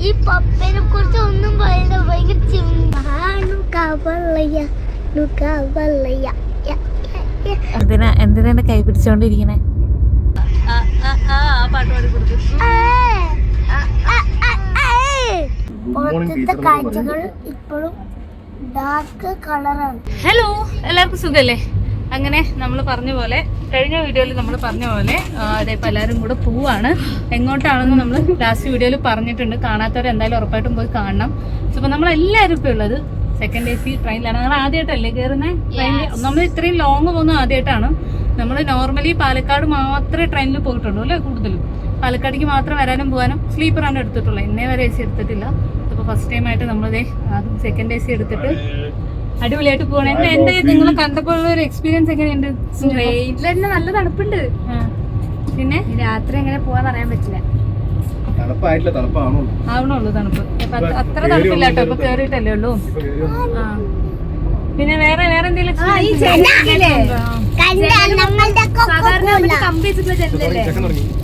ഈ പപ്പനെ കുറിച്ച് ഒന്നും പറയില്ല ഭയങ്കര എന്തിനാ എന്തിനാ കൈ പിടിച്ചോണ്ടിരിക്കണേ? കാഴ്ചകൾ ഇപ്പോഴും ഡാർക്ക് കളറാണ് ഹലോ എല്ലാവർക്കും സുഖല്ലേ? അങ്ങനെ നമ്മൾ പറഞ്ഞ പോലെ കഴിഞ്ഞ വീഡിയോയിൽ നമ്മൾ പറഞ്ഞ പോലെ അതേപോലെ അതെ എല്ലാവരും കൂടെ പോവാണ്. എങ്ങോട്ടാണെന്ന് നമ്മൾ ലാസ്റ്റ് വീഡിയോയിൽ പറഞ്ഞിട്ടുണ്ട്. കാണാത്തവർ എന്തായാലും ഉറപ്പായിട്ടും പോയി കാണണം. അപ്പോൾ നമ്മൾ എല്ലാവരും ഇപ്പോൾ ഉള്ളത് സെക്കൻഡ് എ സി ട്രെയിനിലാണ് നമ്മൾ ആദ്യമായിട്ടല്ലേ കയറുന്നത് ട്രെയിനിൽ നമ്മൾ ഇത്രയും ലോങ് പോകുന്നത് ആദ്യമായിട്ടാണ് നമ്മൾ നോർമലി പാലക്കാട് മാത്രമേ ട്രെയിനിൽ പോയിട്ടുള്ളൂ അല്ലേ കൂടുതലും? പാലക്കാടേക്ക് മാത്രം വരാനും പോകാനും സ്ലീപ്പറാണ് എടുത്തിട്ടുള്ളത്. ഇന്നേ വരെ എ സി എടുത്തിട്ടില്ല. അപ്പോൾ ഫസ്റ്റ് ടൈം ആയിട്ട് നമ്മളിതേ ആദ്യം സെക്കൻഡ് എ സി എടുത്തിട്ട് അടിപൊളിയായിട്ട് പോകണം എന്താ എന്താ നിങ്ങൾ കണ്ടപ്പോൾ ഉള്ള ഒരു എക്സ്പീരിയൻസ് എങ്ങനെയുണ്ട് ട്രെയിനിൽ തന്നെ നല്ല തണുപ്പുണ്ട്. പിന്നെ? രാത്രി എങ്ങനെ പോവാൻ അറിയാൻ പറ്റില്ല. തണുപ്പായിട്ടില്ല തണുപ്പാണോ ആവണുള്ളൂ തണുപ്പ്. അത്ര- അത്ര തണുപ്പില്ല കേട്ടോ ഇപ്പൊ കേറിയിട്ടല്ലേ ഉള്ളൂ. പിന്നെ വേറെ വേറെ എന്തെങ്കിലും നമ്മളുടെ സാധാരണ മറ്റേ കമ്പി വെച്ചിട്ടുള്ള ജനലല്ലേ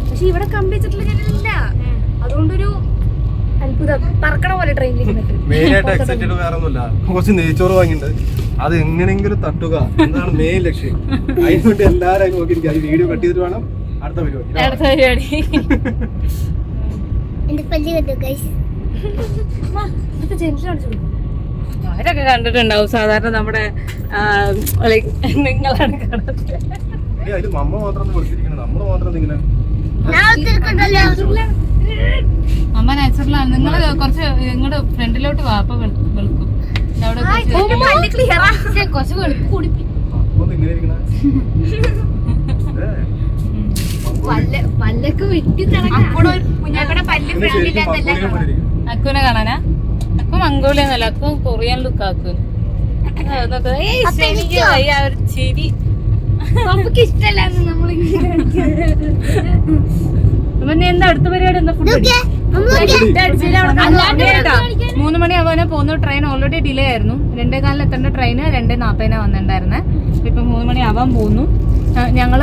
പക്ഷെ ഇവിടെ കമ്പിച്ചിട്ടുള്ള ജനലില്ല അതുകൊണ്ടൊരു പറക്കണ പോലെ ട്രെയിനിൽ ഇരുന്നിട്ട് മെയിനായിട്ട് എക്സൈറ്റഡ് വേറെ ഒന്നുമില്ല കുറച്ച് നെയ്ച്ചോറ് വാങ്ങിയിട്ടുണ്ട്. അത് എങ്ങനെയെങ്കിലും തട്ടുക. എന്നാണ് മെയിൻ ലക്ഷ്യം? അതിനുവേണ്ടി എല്ലാവരും നോക്കിയിരിക്കുക ഈ വീഡിയോ കട്ട് ചെയ്തിട്ട് വേണം അടുത്ത പരിപാടി. അടുത്ത പരിപാടി. എന്റെ പല്ല് കണ്ടു ഗൈസ് ഇതൊക്കെ ജനലിൽ കാണിച്ചു കൊടുക്കും. അവരൊക്കെ കണ്ടിട്ടുണ്ടാവും? സാധാരണ നമ്മുടെ ലൈക്ക് നിങ്ങളാണ് കാണുന്നത്. ഏയ്, അതിൽ മമ്മ മാത്രം വെളുത്തിരിക്കണം മാത്രം ഇങ്ങനെ അമ്മ നാച്ചുറലാണ് നിങ്ങൾ കുറച്ച് നിങ്ങളുടെ ഫ്രണ്ടിലോട്ട് വാ. അപ്പൊ വെളു- വെളുക്കും. കുറച്ച് കുറച്ച് വെളുപ്പ് കൂടി. പല്ലൊക്കെ വെട്ടി. അക്കുവിനെ കാണാനാ? അക്കു മംഗോളിയെന്നല്ല? അക്കു കൊറിയൻ ലുക്ക് അക്കുന്. ചിരി. നമുക്ക് ഇഷ്ടല്ലാന്ന് നമ്മളിങ്ങനെ അപ്പൊ നീ എന്താ അടുത്ത പരിപാടി എന്താ ഫുഡ് മൂന്ന് മണി ആവാനെ പോകുന്ന ട്രെയിൻ ഓൾറെഡി ഡിലേ ആയിരുന്നു. രണ്ടേ കാലിൽ എത്തേണ്ട ട്രെയിൻ രണ്ടേ നാപ്പതിനാ വന്നിട്ടുണ്ടായിരുന്നെ. ഇപ്പൊ മൂന്ന് മണി ആവാൻ പോകുന്നു. ഞങ്ങൾ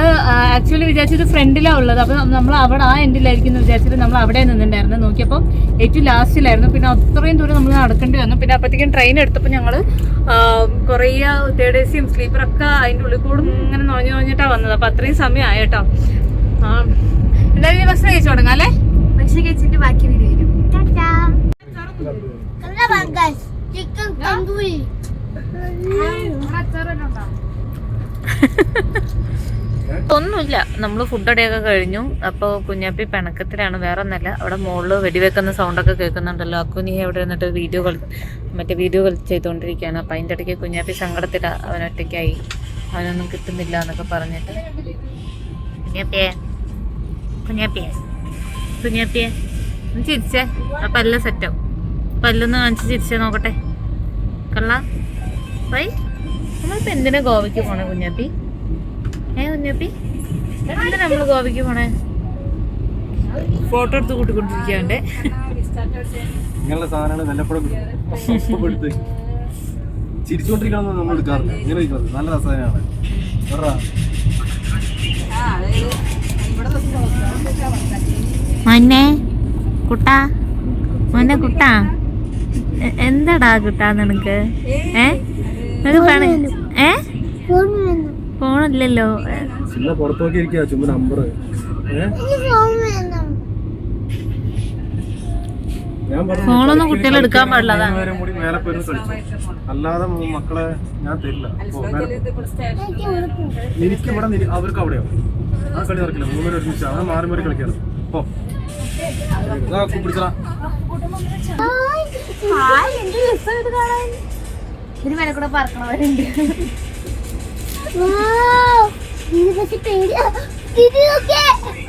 ആക്ച്വലി വിചാരിച്ചത് ഫ്രണ്ടിലാ ഉള്ളത്. അപ്പൊ നമ്മൾ അവിടെ ആ എൻഡിലായിരിക്കും എന്ന് വിചാരിച്ചിട്ട് നമ്മൾ അവിടെ നിന്നിട്ടുണ്ടായിരുന്നു. നോക്കിയപ്പോൾ ഏറ്റവും ലാസ്റ്റിലായിരുന്നു പിന്നെ അത്രയും ദൂരം നമ്മൾ നടക്കേണ്ടി വന്നു. പിന്നെ അപ്പോഴത്തേക്കും ട്രെയിൻ എടുത്തപ്പോൾ ഞങ്ങൾ കുറേ തേർഡ് എ സിയും സ്ലീപ്പറൊക്കെ അതിന്റെ ഉള്ളിൽ കൂടും ഇങ്ങനെ നുഴഞ്ഞു നുഴഞ്ഞിട്ടാണ് വന്നത്. അപ്പൊ അത്രയും സമയമായിട്ടോ ആ എന്തായാലും ഇനി ഭക്ഷണം കഴിച്ചു തുടങ്ങാം അല്ലേ? ഭക്ഷണം കഴിച്ചിട്ട് ബാക്കി വരും. ചിക്കൻ തന്തൂരി. ഒന്നുമില്ല. നമ്മൾ ഫുഡ് അടിയൊക്കെ കഴിഞ്ഞു. അപ്പോൾ കുഞ്ഞാപ്പി പിണക്കത്തിലാണ്. വേറെ ഒന്നല്ല അവിടെ മുകളിൽ വെടിവെക്കുന്ന സൗണ്ടൊക്കെ കേൾക്കുന്നുണ്ടല്ലോ. അക്കുനി അവിടെ ഇരുന്നിട്ട് വീഡിയോ കളി മറ്റേ വീഡിയോ കളി ചെയ്തുകൊണ്ടിരിക്കുകയാണ്. അപ്പം അതിന്റെ ഇടയ്ക്ക് കുഞ്ഞാപ്പി സങ്കടത്തിലാണ് അവനൊറ്റയ്ക്കായി. അവനൊന്നും കിട്ടുന്നില്ല എന്നൊക്കെ പറഞ്ഞിട്ട്. കുഞ്ഞാപ്പിയെ കുഞ്ഞാപ്പിയെ കുഞ്ഞാപ്പിയെ ഒന്ന് ചിരിച്ചേ. ആ പല്ല സെറ്റാവും പല്ലൊന്ന് കാണിച്ച് ചിരിച്ചേ നോക്കട്ടെ. കള്ള. വൈ. നമ്മളിപ്പോൾ എന്തിനാ ഗോവയ്ക്ക് പോണേ കുഞ്ഞാപ്പി? ഏ കുഞ്ഞാപ്പി? എന്തിനാ നമ്മൾ ഗോവയ്ക്ക് പോണേ? ഫോട്ടോ എടുത്ത് കൂട്ടിക്കൊണ്ടിരിക്കാണ്ട് ഇങ്ങനെയുള്ള സാധനങ്ങൾ വല്ലപ്പോഴും എടുത്ത് ചിരിച്ചുകൊണ്ടിരിക്കണം നമ്മൾ എടുക്കാറില്ല. ഇങ്ങനെ നല്ല രസമാണ് പറ മോനെ കുട്ടാ. മോനെ കുട്ടാ. എന്താടാ കുട്ടാ നിനക്ക്? ഏ? നിനക്ക് പണി ഏ? ഫോൺ വേണം. ഫോണില്ലല്ലോ. ഫോണൊന്നും കുട്ടികൾ എടുക്കാൻ പാടില്ല, അല്ലാതെ മക്കളെ ഞാൻ തരില്ല. എനിക്ക് ഇവിടെ അവർക്ക് അവിടെയോ ആ കളി നടക്കില്ല. മൂന്നുപേരും ഒരുമിച്ച്. അവിടെ മാറി മാറി കളിക്കാറ്. ഓ ഇതാ, പിടിച്ചടാ. ഇതിന് മേലെ കൂടെ പറക്കണവരുണ്ട്.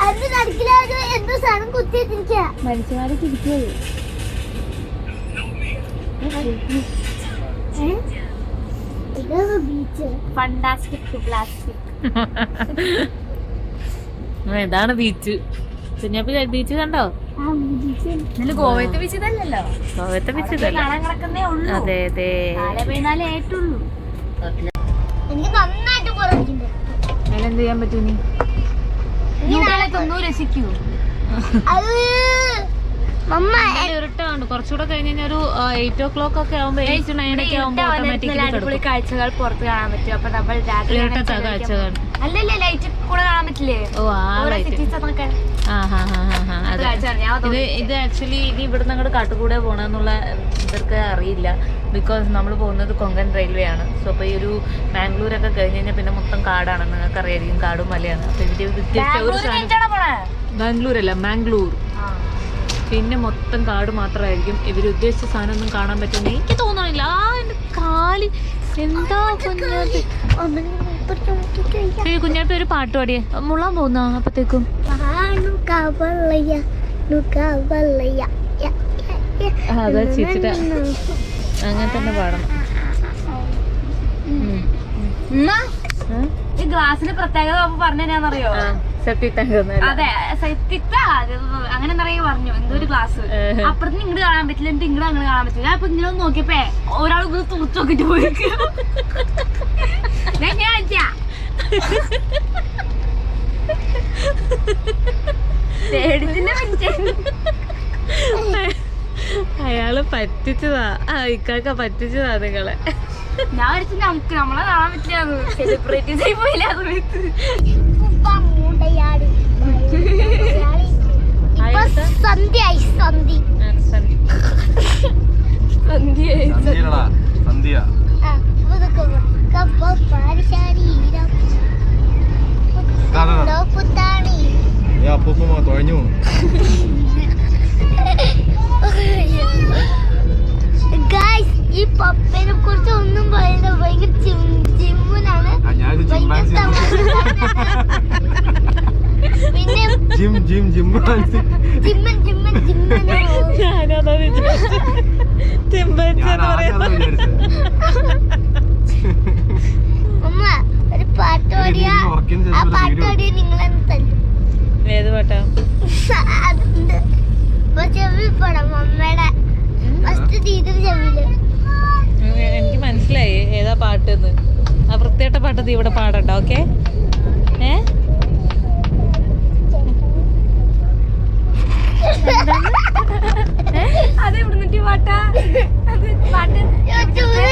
അത് മനുഷ്യന്മാരെ ഇതാണ് ബീച്ച് ഫണ്ടാസ്റ്റിക് പ്ലാസ്റ്റിക് ഇതാണ് ബീച്ച് കുഞ്ഞാപ്പി ബീച്ച് കണ്ടോ? ഗോവത്തെ ബീച്ച് ഇതല്ലല്ലോ. ഗോവത്തെ ബീച്ച് അതെ അതെ. അതിനെന്ത് ചെയ്യാൻ പറ്റൂ നീ നീ നാളെ തൊണ്ണൂറ് രസിക്കൂ. ഇരുട്ടാണ് കുറച്ചുകൂടെ കഴിഞ്ഞ് കഴിഞ്ഞാൽ ഒരു എയ്റ്റ് ഓ ക്ലോക്ക് ഒക്കെ ആകുമ്പോ എയ്റ്റ് നയൻ ഒക്കെ ആകുമ്പോ നല്ല ഓട്ടോമാറ്റിക്കലി അടിപൊളി കാഴ്ചകൾ പുറത്ത് കാണാൻ പറ്റും. അപ്പൊ നമ്മൾ ഇരുട്ടത്താ അല്ലല്ല ലൈറ്റ് കൂടെ കാണാൻ പറ്റില്ലേ? ഓ ആ ലൈറ്റ് ഇത് ഇത് ആക്ച്വലി ഇനി ഇവിടുന്ന് അങ്ങോട്ട് കാട്ടുകൂടെ പോണെന്നുള്ള ഇവർക്ക് അറിയില്ല. ബിക്കോസ് നമ്മൾ പോകുന്നത് കൊങ്കൺ റെയിൽവേ ആണ് സോ അപ്പോൾ ഈ ഒരു ബാംഗ്ലൂരൊക്കെ കഴിഞ്ഞ് കഴിഞ്ഞാൽ പിന്നെ മൊത്തം കാടാണ്. നിങ്ങൾക്ക് അറിയായിരിക്കും കാടും മലയാണ്. അപ്പോൾ ഇതിന്റെ വ്യത്യസ്ത ഒരു ബാംഗ്ലൂർ അല്ല മാംഗ്ലൂർ. പിന്നെ മൊത്തം കാട് മാത്രമായിരിക്കും. ഇവർ ഉദ്ദേശിച്ച സാധനം ഒന്നും കാണാൻ പറ്റുമെന്ന് എനിക്ക് തോന്നണില്ല. ആ എന്റെ കാലി. എന്താ ഏയ് കുഞ്ഞാപ്പി ഒരു പാട്ട് പാടിയേ. മുള്ളാൻ പോകുന്ന അപ്പത്തേക്കും? അതാ അങ്ങനെ തന്നെ പാടണം. ഈ ഗ്ലാസിന് പ്രത്യേകത അപ്പൊ അതെ സത്യത്ത അങ്ങനെ നിറയെ പറഞ്ഞു. എന്തോ ഒരു ക്ലാസ് അപ്പുറത്ത് ഇങ്ങോട്ട് കാണാൻ പറ്റില്ല എന്നിട്ട് ഇങ്ങോട്ട് അങ്ങനെ കാണാൻ പറ്റില്ല. അപ്പൊ ഇങ്ങനെ ഒന്ന് നോക്കിയപ്പോ ഒരാൾ ഇങ്ങനെ തുറച്ചു നോക്കിട്ട് പോയി. അയാൾ പറ്റിച്ചതാ. ആ ഇക്കാക്ക പറ്റിച്ചതാ നിങ്ങളെ. ഞാൻ നമുക്ക് നമ്മളെ കാണാൻ പറ്റില്ല സെലിബ്രേറ്റ് ആയി പോയില്ല സമയത്ത് സന്ധ്യയായി സന്ധി. സന്ധ്യ. അപ്പൂപ്പ തുഴഞ്ഞു ഗായ്സ് ഈ പപ്പനെ കുറിച്ച് ഒന്നും പറയില്ല ഭയങ്കര ജിമ്മിനാണ് ആ ജിം ജിം ജിംബാൻസി ജിമ്മൻ ജിമ്മൻ ജിമ്മനോ ഞാനതാ വിചാരിച്ചത്. അമ്മ ഒരു പാട്ട് പാടിയാ. ആ പാട്ട് പാടിയ നിങ്ങളെന്ന് തല്ലും. ഏത് പാട്ടാ? അതുണ്ട്. ചെവി പടം അമ്മയുടെ ഫസ്റ്റ് ടീച്ചർ ചെവിയിൽ. എനിക്ക് മനസ്സിലായി. ഏതാ പാട്ടെന്ന്? ആ വൃത്തിയായിട്ട പാട്ട് ഇവിടെ പാടണ്ട ഓക്കെ? ഏ? അത് ഇവിടുന്നിട്ട് പാട്ടാ. അത് പാട്ട്. യൂട്യൂബിൽ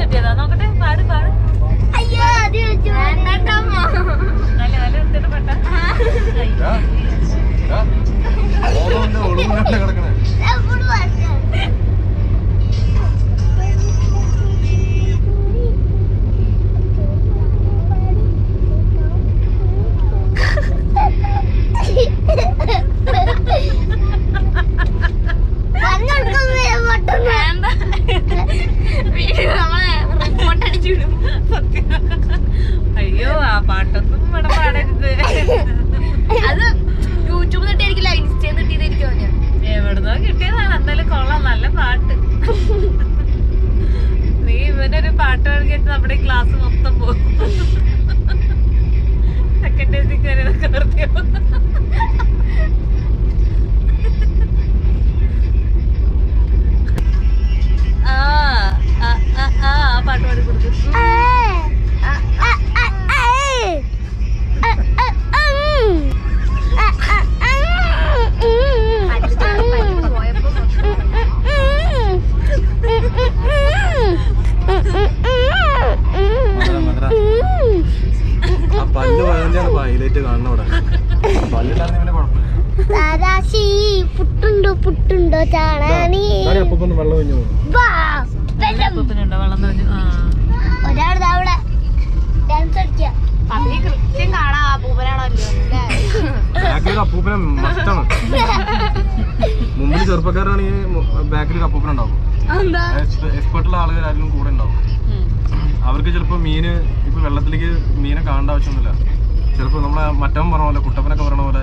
കിട്ടിയതാ നോക്കട്ടെ പാട് പാട്. അയ്യോ ഇവനൊരു നമ്മുടെ ക്ലാസ് മൊത്തം പോകും സെക്കൻഡ് ഇതൊക്കെ നിർത്തിയോ ആ ആ ആ ആ ആ പാട്ട് പാടി കൊടുക്കും പോയതിന്റെയാണ് കാണണം അവിടെ താരാശി പുട്ടുണ്ടോ പുട്ടുണ്ടോ ചാണാനി വെള്ളം കഴിഞ്ഞു അവിടെ ഡാൻസ് കളിക്കുക കൃത്യം കാണാം അപ്പൂപ്പനെ മസ്റ്റാണ്. മുമ്പിൽ ചെറുപ്പക്കാരാണെങ്കിൽ ബാക്കിൽ ഒരു അപ്പൂപ്പന ഉണ്ടാവും എക്സ്പെർട്ടുള്ള കൂടെ ഉണ്ടാവും. അവർക്ക് ചിലപ്പോൾ മീന് ഇപ്പൊ വെള്ളത്തിലേക്ക് മീനെ കാണേണ്ട ആവശ്യമൊന്നുമില്ല. ചിലപ്പോൾ നമ്മളെ മറ്റവൻ പറഞ്ഞ പോലെ കുട്ടപ്പനൊക്കെ പറഞ്ഞ പോലെ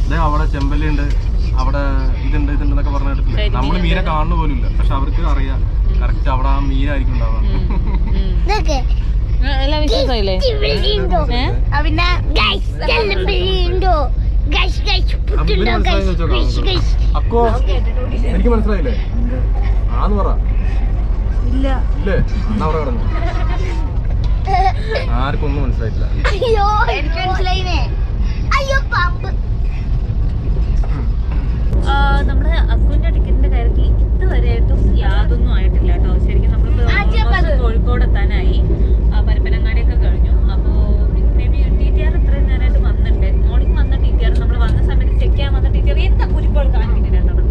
ഇതേ അവിടെ ചെമ്പല്ലുണ്ട് അവിടെ ഇതുണ്ട് ഇതുണ്ട് എന്നൊക്കെ പറഞ്ഞ കേട്ടിട്ടില്ലേ? നമ്മൾ മീനെ കാണുന്ന പോലും ഇല്ല പക്ഷെ അവർക്ക് അറിയാം കറക്റ്റ് അവിടെ ആ മീനായിരിക്കും ഉണ്ടാവുക ഇതൊക്കെ എല്ലാം ഗൈസ് അക്കോ എനിക്ക് മനസ്സിലായില്ലേ? ആന്ന് പറ. ഇല്ല. ഇല്ലേ? എന്നാ അവിടെ കിടന്നു? ആർക്കും ഒന്നും മനസ്സിലായിട്ടില്ല. അയ്യോ. എനിക്ക് മനസ്സിലായിനെ അയ്യോ പാമ്പ്. നമ്മുടെ അക്കുവിന്റെ ടിക്കറ്റിന്റെ കാര്യത്തിൽ ഇതുവരെയായിട്ടും യാതൊന്നും ആയിട്ടില്ല കേട്ടോ. ശരിക്കും നമ്മളിപ്പോ കോഴിക്കോട് എത്താനായി ആ, പരപ്പനങ്ങാടിയൊക്കെ കഴിഞ്ഞു. അപ്പോ maybe T T R ഇത്രയും നേരമായിട്ട് വന്നിട്ടുണ്ട് മോർണിംഗ് വന്ന ടി ടി ആർ നമ്മൾ വന്ന സമയത്ത് ചെക്ക് ചെയ്യാൻ വന്ന ടി ടി ആർ എന്താ കുരിപ്പോൾ കാണിക്കുന്നുണ്ട്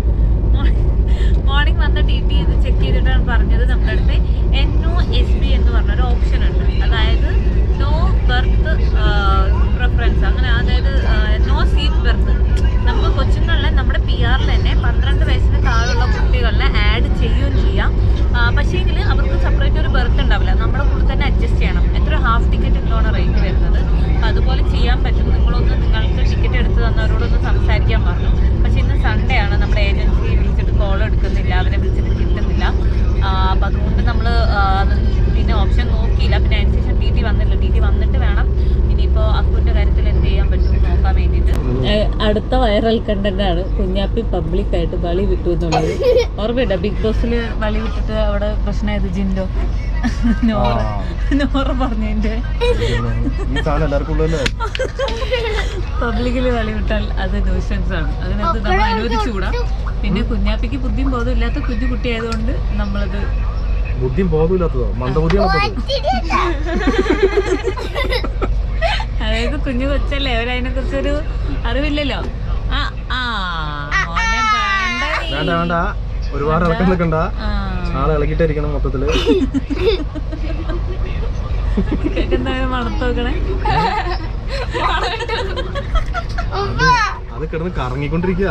മോർണിംഗ് വന്ന് ടി ടി ഇത് ചെക്ക് ചെയ്തിട്ടാണ് പറഞ്ഞത് നമ്മുടെ അടുത്ത്. എൻ ഒ എസ് ബി എന്ന് പറഞ്ഞൊരു ഓപ്ഷൻ ഉണ്ട്. അതായത് നോ ബർത്ത് പ്രിഫറൻസ് അങ്ങനെ അതായത് നോ സീറ്റ് ബർത്ത് നമുക്ക് കൊച്ചുങ്ങളിലെ നമ്മുടെ പി ആറിൽ തന്നെ പന്ത്രണ്ട് വയസ്സിന് താഴെയുള്ള കുട്ടികളെ ആഡ് ചെയ്യുകയും ചെയ്യാം. പക്ഷേങ്കിൽ അവർക്ക് സെപ്പറേറ്റ് ഒരു ബർത്ത് ഉണ്ടാവില്ല. നമ്മുടെ കൂടെ തന്നെ അഡ്ജസ്റ്റ് ചെയ്യണം. എത്ര ഹാഫ് ടിക്കറ്റ് ഉള്ളതാണ് റേറ്റ് വരുന്നത്. അതുപോലെ ചെയ്യാൻ പറ്റും. നിങ്ങളൊന്ന് നിങ്ങൾക്ക് ടിക്കറ്റ് എടുത്ത് തന്നവരോടൊന്ന് സംസാരിക്കാൻ പറഞ്ഞു. പക്ഷേ ഇന്ന് സൺഡേ ആണ് നമ്മുടെ ഏജൻസി വിളിച്ചിട്ട് കോൾ എടുക്കുന്നില്ല അവരെ വിളിച്ചിട്ട് കിട്ടുന്നില്ല. അപ്പം അതുകൊണ്ട് നമ്മൾ പിന്നെ ഓപ്ഷൻ നോക്കിയില്ല. പിന്നെ അതിനുശേഷം ടി ടി വന്നില്ല. ടി ടി വന്നിട്ട് വേണം ഇനിയിപ്പോൾ അക്കുവിന്റെ കാര്യത്തിൽ എന്ത് ചെയ്യാൻ പറ്റും നോക്കാൻ വേണ്ടിയിട്ട്. അടുത്ത വൈറൽ കണ്ടന്റാണ് കുഞ്ഞാപ്പി പബ്ലിക് ആയിട്ട് വളി വിട്ടു എന്നുള്ളത്. ഓർമ്മയുണ്ടോ? ബിഗ് ബോസിൽ വളി വിട്ടിട്ട് അവിടെ പ്രശ്നമായത് ജിൻഡോ? നോറ നോറ പറഞ്ഞതിന്റെ പബ്ലിക്കിൽ വളി വിട്ടാൽ അത് ന്യൂസൻസ് ആണ്. അതിനകത്ത് നമ്മൾ അനുവദിച്ചുകൂടാ പിന്നെ കുഞ്ഞാപ്പിക്ക് ബുദ്ധിയും ബോധം ഇല്ലാത്ത കുഞ്ഞു കുട്ടിയായതുകൊണ്ട് നമ്മളത് ബുദ്ധിയും ബോധമില്ലാത്തതോ മന്ദബുദ്ധിയാണ് അതായത് കുഞ്ഞു കൊച്ചല്ലേ അവരതിനെ കുറിച്ചൊരു അറിവില്ലല്ലോ. ആ ആ വേണ്ട വേണ്ട വേണ്ട. ഒരുപാട് ഇറക്കം നിൽക്കണ്ട. ആ. ആളെ ഇളകിട്ടിരിക്കണം മൊത്തത്തിൽ. അത് കിടന്ന് കറങ്ങിക്കൊണ്ടിരിക്കുക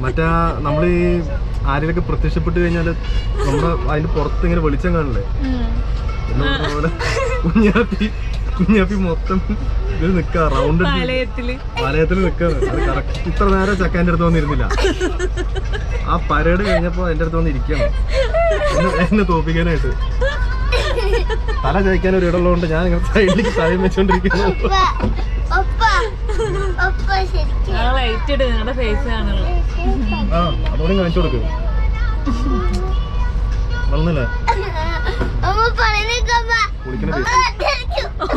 മറ്റാ നമ്മൾ ഈ ആരെയൊക്കെ പ്രത്യക്ഷപ്പെട്ട് കഴിഞ്ഞാൽ നമ്മുടെ അതിന്റെ പുറത്ത് ഇങ്ങനെ വെളിച്ചം കാണില്ലേ കുഞ്ഞാപ്പി മൊത്തം ഇതിൽ നിക്ക റൗണ്ട് പാലയത്തിൽ വലയത്തിൽ നിക്കാണ് കറക്റ്റ് ഇത്ര നേരം ചക്കാന്റെ അടുത്ത് വന്നിരുന്നില്ല. ആ പരേഡ് കഴിഞ്ഞപ്പോ എന്റെ അടുത്ത് വന്നിരിക്കണം എന്നെ- എന്നെ തോപ്പിക്കാനായിട്ട്. തല ചായ്ക്കാൻ ഒരു ഇടമുള്ളതുകൊണ്ട് ഞാൻ ഇങ്ങനെ സൈഡിലേക്ക് തലയും വെച്ചോണ്ടിരിക്കുന്നു. ആ അതോടെ കാണിച്ചു കൊടുക്കും. വളർന്നില്ലേ?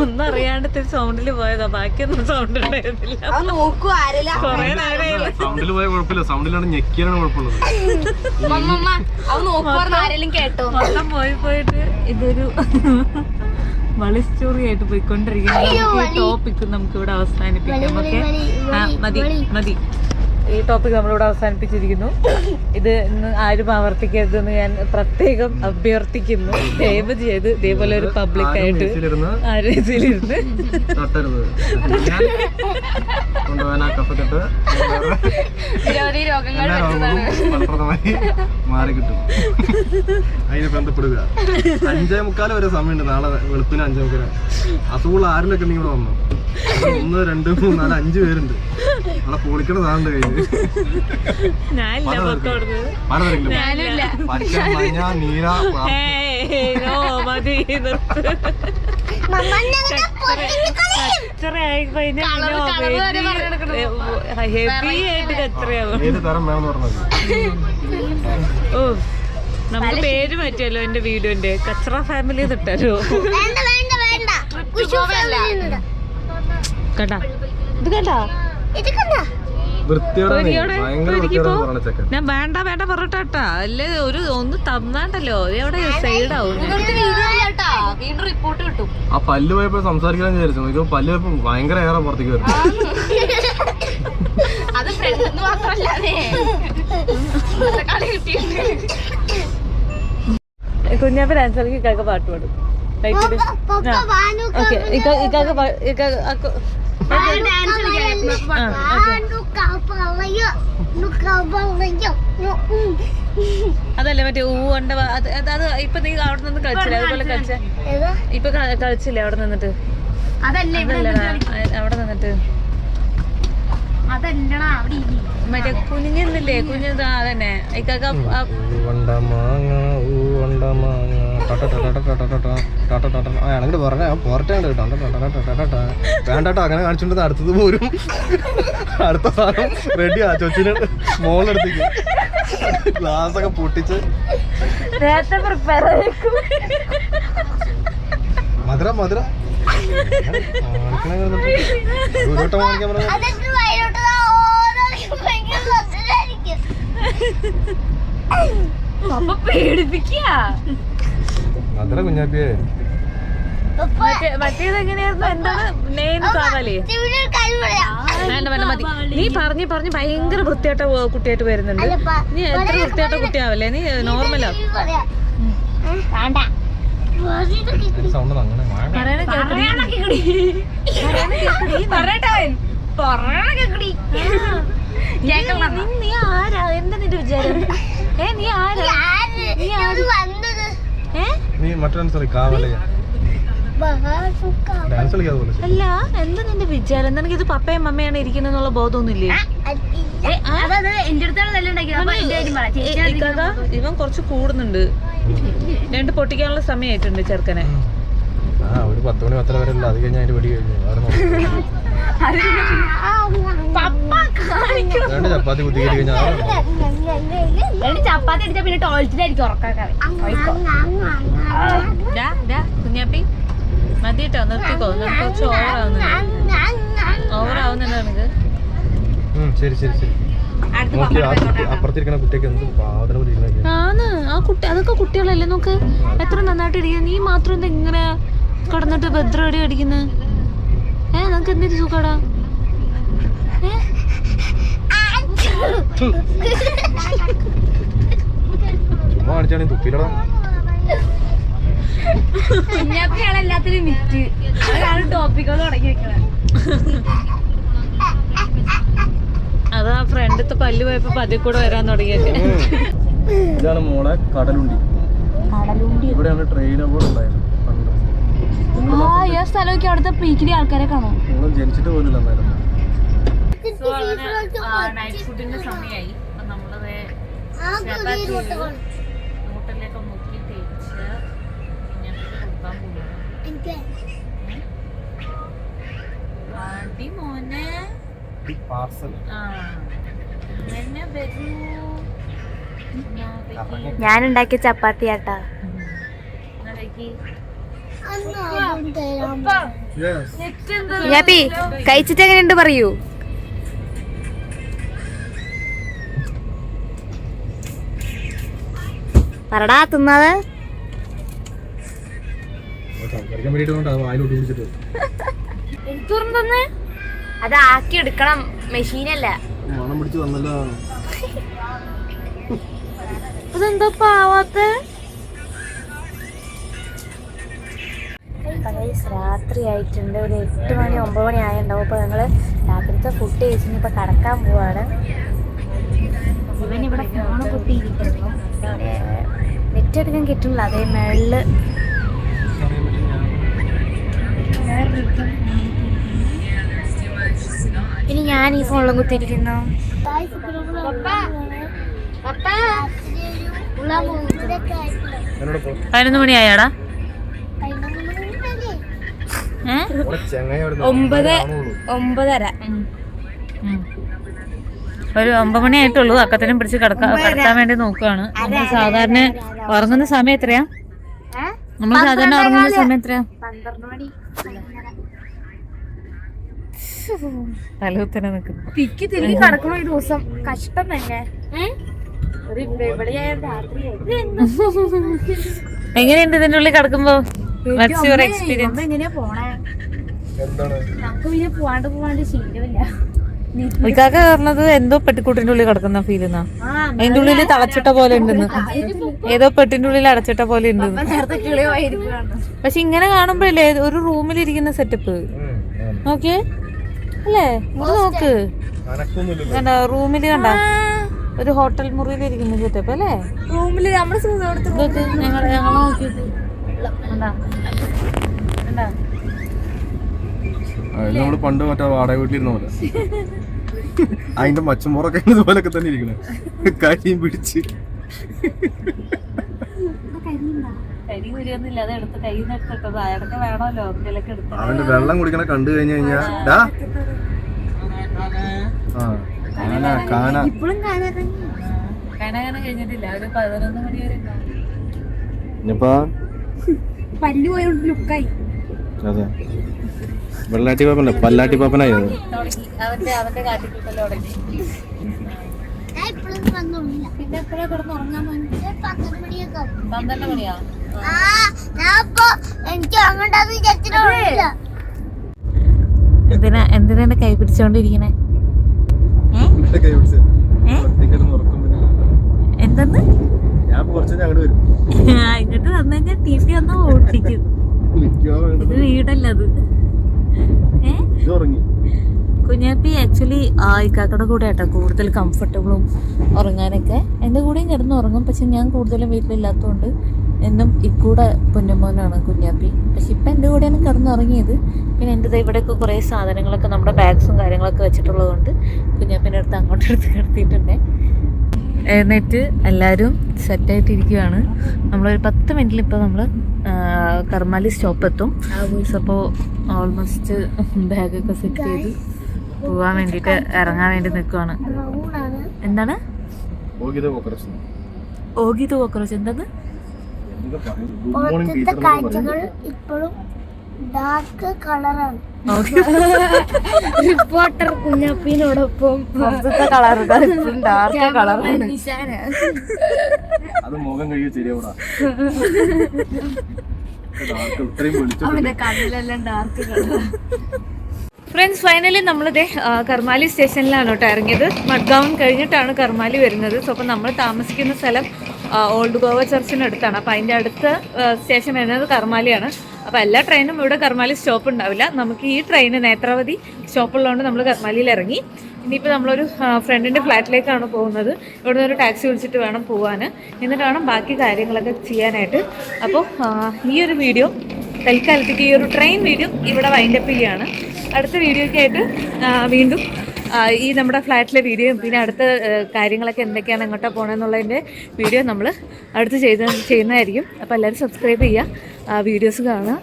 ഒന്നും അറിയാണ്ട് സൗണ്ടിൽ പോയതാ. ബാക്കിയൊന്നും സൗണ്ട് ഉണ്ടായിരുന്നില്ല. കൊറേ നേരം സൗണ്ടിൽ പോയ കുഴപ്പമില്ല. സൗണ്ടിലാണ് ഞെക്കിയാണ് കുഴപ്പമുള്ളത്. മൊത്തം പോയി പോയിട്ട് ഇതൊരു വളി സ്റ്റോറി ആയിട്ട് പോയിക്കൊണ്ടിരിക്കുന്ന ടോപ്പിക്ക് നമുക്ക് ഇവിടെ അവസാനിപ്പിക്കാം. ഓക്കെ മതി മതി. ഈ ടോപ്പിക് നമ്മളിവിടെ അവസാനിപ്പിച്ചിരിക്കുന്നു. ഇത് ഇന്ന് ആരും ആവർത്തിക്കരുതെന്ന് ഞാൻ പ്രത്യേകം അഭ്യർത്ഥിക്കുന്നു. ദയവ് ചെയ്ത് ഇതേപോലെ ഒരു പബ്ലിക് ആയിട്ട് ഇരുന്ന് ആ രീതിയിലിരുന്ന് തട്ടരുത്. ഞാൻ കൊണ്ടുപോകാൻ ആ നിരവധി രോഗങ്ങൾ മാറി കിട്ടും. അതിനെ ബന്ധപ്പെടുക. അഞ്ചേ മുക്കാൽ വരെ സമയമുണ്ട്. നാളെ വെളുപ്പിന് അഞ്ചേ മുക്കാൽ അസുഖമുള്ള ആരിലൊക്കെ ഇവിടെ വന്നു? ഒന്ന് രണ്ട് മൂന്ന് നാല് അഞ്ച് പേരുണ്ട്. ഹെവി ആയിട്ട് എത്രയാവും ഓ നമ്മുടെ പേര് മാറ്റിയല്ലോ എന്റെ വീഡിയോന്റെ കച്ചറ ഫാമിലി തൊട്ടാലോ കേട്ടാ ഇത് കേട്ടാ ഞാൻ വേണ്ട വേണ്ട പറഞ്ഞിട്ടാ അല്ലേ ഒരു ഒന്ന് തന്നാണ്ടല്ലോ. എവിടെ സൈഡ് ആവും വീണ്ടും റിപ്പോർട്ട് കിട്ടും. ആ പല്ല് പോയപ്പോ സംസാരിക്കാൻ വിചാരിച്ചു. ഇത് പല്ല് പോയപ്പോ ഭയങ്കര ഏറെ പുറത്തേക്ക് വരും അത് ഫ്രണ്ട് മാത്രല്ലേ കളി കിട്ടിയിട്ടുണ്ട്. കുഞ്ഞാപ്പ ഡാൻസർക്ക് ഇക്കാക്ക് പാട്ട് പാടും. അതല്ലേ മറ്റേ ഊ കൊണ്ട് അത് ഇപ്പൊ നീ അവിടെ നിന്ന് കളിച്ചില്ലേ? അതുപോലെ കളിച്ച. ഇപ്പൊ കളിച്ചില്ലേ അവിടെ നിന്നിട്ട്? അവിടെ നിന്നിട്ട്. മറ്റേ കുഞ്ഞിന്നില്ലേ? കുഞ്ഞു അതന്നെ. ഇക്കാക്ക മാങ്ങ. അയാളങ്ങോട്ട് പറഞ്ഞ പോരട്ടെ കേട്ടോ വേണ്ടട്ടോ അങ്ങനെ കാണിച്ചോണ്ട് അടുത്തത് പോരും. അടുത്ത സാധനം റെഡി ആ ചൊച്ചിന് മോളിലെടുത്തേക്ക്. ഗ്ലാസ് ഒക്കെ പൊട്ടിച്ച് മധുര മധുര. കാണിക്കണേ അത്ര കുഞ്ഞാപ്പിയെ. എന്താണ് കാവാലേ വേണ്ട വേണ്ട മതി. നീ പറഞ്ഞു പറഞ്ഞു ഭയങ്കര വൃത്തിയായിട്ട കുട്ടിയായിട്ട് വരുന്നുണ്ട്. നീ എത്ര വൃത്തിയായിട്ട കുട്ടിയാവല്ലേ? നീ നോർമലാ നീ- നീ. ആരാ? എന്താ നിന്റെ വിചാരം? ഏ നീ ആരാ? നീ ഇത് ഏ? നീ മറ്റൊരു സോറി കാവലയ. ഡാൻസ് കളിക്കാതെ പോലെ അല്ല എന്താ നിന്റെ വിചാരം നിനക്ക് ഇത് പപ്പയും മമ്മയാണ് ഇരിക്കുന്നെന്നുള്ള ബോധമൊന്നുമില്ലേ? ഇവൻ കുറച്ച് കൂടുന്നുണ്ട്. രണ്ട് പൊട്ടിക്കാനുള്ള സമയമായിട്ടുണ്ട് ചെറുക്കനെ. ആ ഒരു പത്ത് മണി പത്തര വരെ അത് കഴിഞ്ഞാൽ അതിന്റെ വെടി കഴിഞ്ഞു അവിടെ നോക്കി പപ്പ കാണിക്കും രണ്ട് ചപ്പാത്തി കുത്തി കയറി കഴിഞ്ഞാൽ ചപ്പാത്തി അടിച്ചാ പിന്നെ ടോയ്ലറ്റിലായിരിക്കും ഡാ, കുഞ്ഞാപ്പി. മതിട്ടോ നിർത്തിക്കോ. നിനക്ക് കുറച്ച് ഓവറാവുന്നുണ്ട്. നിനക്ക്? ശരി ശരി ശരി. അപ്പുറത്തിരിക്കണ കുട്ടിയൊക്കെ എന്ത് ആ കുട്ടി അതൊക്കെ കുട്ടികളല്ലേ നോക്ക്? എത്ര നന്നായിട്ട് ഇരിക്കുന്നു? നീ മാത്രം എന്താ ഇങ്ങനെ കടന്നിട്ട് ഭദ്രടി അടിക്കുന്നത് ഏ നിനക്ക് എന്തൊരു സുഖടാ ഏ ചുമ്മാ കുഞ്ഞാപ്പിയാണ് എല്ലാത്തിനും മിറ്റ് അതാണ് ടോപ്പിക്കുകൾ തുടങ്ങി അതാ ഫ്രണ്ടത്തെ പല്ല് പോയപ്പോ പതി കൂടെ വരാൻ തുടങ്ങിയത് ഇതാണ് മോളെ കടലുണ്ടി. ഇവിടെയാണ് ട്രെയിൻ അപകടം ഉണ്ടായത് ആ ഈ സ്ഥലമൊക്കെ അവിടുത്തെ പീക്കിലെ ആൾക്കാരെ കാണാം. നിങ്ങൾ ജനിച്ചിട്ട് പോലും അന്നേരം നൈറ്റ് ഫുഡിന്റെ സമയമായി അപ്പൊ നമ്മളത് മുട്ടകൾ. ഹോട്ടലിലൊക്കെ മുക്കി തേച്ച് ഞങ്ങൾക്ക് കൊടുക്കാൻ അടി മോനെ. പാർസൽ ആ എന്നെ വരൂ. ഞാൻ ഉണ്ടാക്കിയ ചപ്പാത്തി ആട്ടാ. കഴിച്ചിട്ട് എങ്ങനെയുണ്ട് പറയൂ? പറടാ തിന്നത്. അത് ആക്കി എടുക്കണം മെഷീനല്ല അതെന്താ പാവാത്ത? രാത്രി ആയിട്ടുണ്ട്. ഒരു എട്ട് മണി ഒമ്പത് മണി ആയിട്ടുണ്ടാവും. അപ്പോൾ ഞങ്ങൾ രാത്രിത്തെ ഫുഡ് കഴിച്ചിട്ട് ഇപ്പോൾ കടക്കാൻ പോവാണ്. ഇവൻ ഇവിടെ ഫോണ് പൊട്ടിയിരിക്കുന്നു. നെറ്റ് എടുക്കാൻ കിട്ടുന്നില്ല. അതേ മേളിൽ. ഇനി ഞാൻ ഈ ഫോണിലും കുത്തിയിരിക്കുന്നു. പതിനൊന്ന് മണിയായാടാ? ഒമ്പത് ഒമ്പതര. ഉം. ഉം. ഒമ്പത് ഒമ്പതര ഒരു ഒമ്പത് മണി ആയിട്ടുള്ളൂ അക്കത്തിനും പിടിച്ച് കിടക്കാൻ കിടക്കാൻ വേണ്ടി നോക്കുകയാണ് നമ്മൾ സാധാരണ ഉറങ്ങുന്ന സമയം എത്രയാ? നമ്മൾ സാധാരണ ഉറങ്ങുന്ന സമയം എത്രയാ? പന്ത്രണ്ട് മണി തലകുത്തനെ നിൽക്കുന്നു പിക്ക് തിരികെ കിടക്കണ ഈ ദിവസം? കഷ്ടം തന്നെ. എങ്ങനെയുണ്ട് ഇതിന്റെ ഉള്ളിൽ കിടക്കുമ്പോ? യുവർ എക്സ്പീരിയൻസ് എങ്ങനെയാ പോണേ? എന്താണ്? നമുക്ക് പിന്നെ പോവാണ്ട് പോവാണ്ട് ശീലമില്ല. ഇക്കാക്ക പറഞ്ഞത് എന്തോ പെട്ടിക്കൂട്ടിന്റെ ഉള്ളിൽ കിടക്കുന്ന ഫീൽ എന്നാ അതിന്റെ ഉള്ളിൽ തളച്ചിട്ട പോലെ ഉണ്ടെന്ന്. ഏതോ പെട്ടിന്റെ ഉള്ളിൽ അടച്ചിട്ട പോലെ ഉണ്ടെന്ന്. പക്ഷെ ഇങ്ങനെ കാണുമ്പോഴല്ലേ ഒരു റൂമിൽ ഇരിക്കുന്ന സെറ്റപ്പ് നോക്കിയേ? അല്ലേ? നോക്ക്. റൂമിൽ കണ്ട? റൂമിൽ കണ്ട? ഒരു ഹോട്ടൽ മുറിയിൽ ഇരിക്കുന്ന സെറ്റപ്പ് അല്ലേ നമ്മുടെ ഇതൊക്കെ ഞങ്ങൾ ഞങ്ങൾ നോക്കി കണ്ടാ കണ്ടാ നമ്മൾ പണ്ട് മറ്റേ വാടക വീട്ടിലിരുന്ന പോലെ. അതിന്റെ മച്ചമ്പുറൊക്കെ ഇതുപോലൊക്കെ തന്നെ ഇരിക്കണേ. കരിയും പിടിച്ച്. അവന്റെ വെള്ളം കുടിക്കണ കണ്ടു കഴിഞ്ഞു കഴിഞ്ഞാ ആ. കാന കാന ഇപ്പോഴും കാണാൻ കാണാൻ കഴിഞ്ഞിട്ടില്ല ഒരു പതിനൊന്ന് മണി വരെ പല്ല് പോയോണ്ട് ലുക്കായി. അതെ. വെള്ളാട്ടി പാപ്പനല്ല പല്ലാട്ടി പാപ്പനായിരുന്നു. അവന്റെ പിന്നെ എപ്പോഴാ കിടന്ന് ഉറങ്ങാൻ മോൻ ഒരു പന്ത്രണ്ട് മണിയൊക്കെ പന്ത്രണ്ട് മണിയാ? ആ. ഞാൻ ഇപ്പൊ എനിക്ക് എന്തിനാ എന്തിനാ എന്റെ കൈ പിടിച്ചോണ്ടിരിക്കണേ. എന്തെന്ന്? ഞാൻ കുറച്ച് കഴിഞ്ഞ് അങ്ങോട്ട് വരും. ആ, ഇങ്ങോട്ട് വന്നു കഴിഞ്ഞാൽ ടി വി ഒന്ന് ഓട്ടിക്കും ഇത് വീടല്ല അത് ഏ ഇത് ഉറങ്ങി കുഞ്ഞാപ്പി ആക്ച്വലി ഇക്കാക്കയുടെ കൂടെ ആട്ടോ കൂടുതൽ കംഫർട്ടബിളും ഉറങ്ങാനൊക്കെ. എന്റെ കൂടെയും കിടന്ന് ഉറങ്ങും. പക്ഷെ ഞാൻ കൂടുതലും വീട്ടിലില്ലാത്തതുകൊണ്ട് എന്നും ഇക്കൂടെ പൊന്നുമോനാണ് കുഞ്ഞാപ്പി. പക്ഷെ ഇപ്പം എന്റെ കൂടെയാണ് കിടന്നുറങ്ങിയത് പിന്നെ എന്റെ ഇവിടെയൊക്കെ കുറേ സാധനങ്ങളൊക്കെ നമ്മുടെ ബാഗ്സും കാര്യങ്ങളൊക്കെ വെച്ചിട്ടുള്ളതുകൊണ്ട് കുഞ്ഞാപ്പിന്റെ അടുത്ത് അങ്ങോട്ട് എടുത്ത് കിടത്തിയിട്ടുണ്ട്. എന്നിട്ട് എല്ലാവരും സെറ്റായിട്ടിരിക്കുകയാണ് നമ്മളൊരു പത്ത് മിനിറ്റിൽ ഇപ്പോൾ നമ്മൾ കർമാലി സ്റ്റോപ്പ് എത്തും. അപ്പോൾ ഓൾമോസ്റ്റ് ബാഗൊക്കെ സെറ്റ് ചെയ്ത് പോകാൻ വേണ്ടിയിട്ട് ഇറങ്ങാൻ വേണ്ടി നിൽക്കുവാണ് എന്താണ്? ഓഗിത കോക്രോച്ച്. എന്താണ്? എന്താ പറയുക ഗുഡ് മോർണിംഗ് ടീച്ചർ കാഴ്ചകൾ ഇപ്പോഴും ഡാർക്ക് കളറാണ് റിപ്പോർട്ടർ കുഞ്ഞപ്പിനോടൊപ്പം കളർ ഡാർക്ക് കളറാണ്? അത് മുഖം ശരിയാവൂടാ ഫ്രണ്ട്സ് ഫൈനലി നമ്മളിത് കർമാലി സ്റ്റേഷനിലാണ് കേട്ടോ ഇറങ്ങിയത്. മഡ്ഗാവൻ കഴിഞ്ഞിട്ടാണ് കർമാലി വരുന്നത്. സോ അപ്പം നമ്മൾ താമസിക്കുന്ന സ്ഥലം ഓൾഡ് ഗോവ ചർച്ചിനടുത്താണ്. അപ്പം അതിന്റെ അടുത്ത സ്റ്റേഷൻ വരുന്നത് കർമാലിയാണ്. അപ്പോൾ എല്ലാ ട്രെയിനും ഇവിടെ കർമാലി സ്റ്റോപ്പ് ഉണ്ടാവില്ല. നമുക്ക് ഈ ട്രെയിന് നേത്രാവതി സ്റ്റോപ്പുള്ളതുകൊണ്ട് നമ്മൾ കർമാലിയിൽ ഇറങ്ങി. ഇനിയിപ്പോൾ നമ്മളൊരു ഫ്രണ്ടിന്റെ ഫ്ലാറ്റിലേക്കാണ് പോകുന്നത്. ഇവിടുന്ന് ഒരു ടാക്സി വിളിച്ചിട്ട് വേണം പോകാൻ എന്നിട്ട് വേണം ബാക്കി കാര്യങ്ങളൊക്കെ ചെയ്യാനായിട്ട്. അപ്പോൾ ഈ ഒരു വീഡിയോ തൽക്കാലത്തേക്ക് ഈ ഒരു ട്രെയിൻ വീഡിയോ ഇവിടെ വൈൻഡപ്പ് ചെയ്യുകയാണ്. അടുത്ത വീഡിയോക്കായിട്ട് വീണ്ടും ഈ നമ്മുടെ ഫ്ലാറ്റിലെ വീഡിയോയും പിന്നെ അടുത്ത കാര്യങ്ങളൊക്കെ എന്തൊക്കെയാണ് എങ്ങോട്ടാണ് പോകണമെന്നുള്ളതിന്റെ വീഡിയോ നമ്മൾ അടുത്ത് ചെയ്ത് ചെയ്യുന്നതായിരിക്കും. അപ്പോൾ എല്ലാവരും സബ്സ്ക്രൈബ് ചെയ്യുക വീഡിയോസ് കാണുക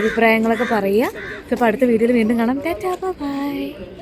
അഭിപ്രായങ്ങളൊക്കെ പറയുക. അപ്പോൾ അടുത്ത വീഡിയോയിൽ വീണ്ടും കാണാം. Tata bye